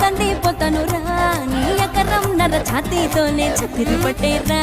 తండ్రి పోతాను రా. నీ ఎకరం నర ఛాతీతోనే చతిరి పట్టేరా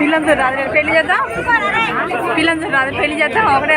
పిల్లలతో రాదు. పెళ్ళి చేద్దాం? పిల్లలతో రాదు. పెళ్ళి చేద్దాం. ఒకటే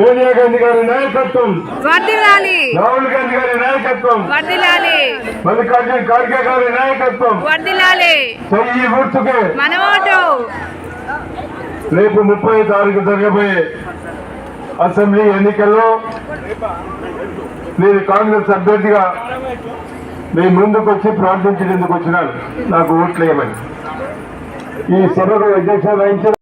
సోనియా గాంధీ గారి నాయకత్వం. వర్దిలాలి రాహుల్ గాంధీ గారి నాయకత్వం. వర్దిలాలి మల్లికార్జున ఖార్గే గారి నాయకత్వం. వర్దిలాలి చెయ్యి గుర్తుకే. మనమోటు రేపు ముప్పై తారీఖు జరగబోయే అసెంబ్లీ ఎన్నికల్లో నేను కాంగ్రెస్ అభ్యర్థిగా మీ ముందుకు వచ్చి ప్రార్థించేందుకు వచ్చినాను. నాకు ఓట్లు వేయమని ఈ సభకు అధ్యక్షత వహించిన